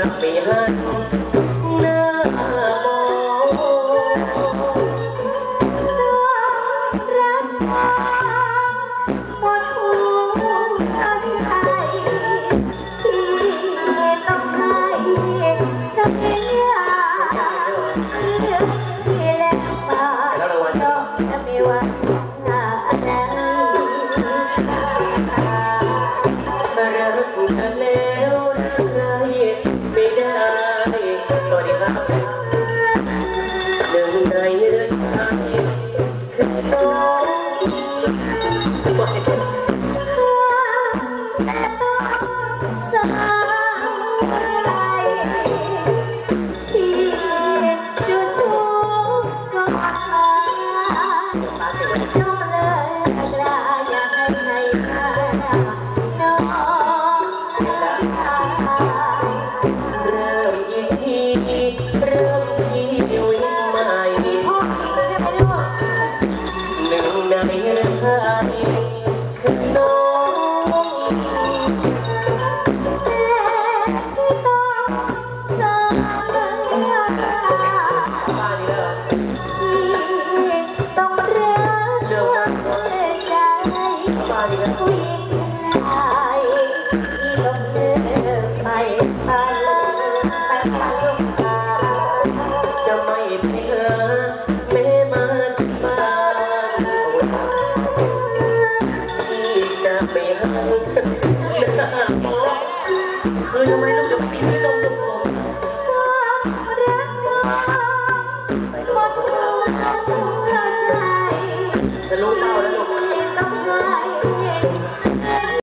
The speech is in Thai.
จะไม่หันหน้ามองรักหมดหัวใจที่ต้องให้สัญญาเรื่องที่แล้วมาก็จะไม่ว่าหน้าอะไรมารักกันแล้ว สา คือทำไมลูกจะไม่มีที่ลงลงลงจะรู้เปล่า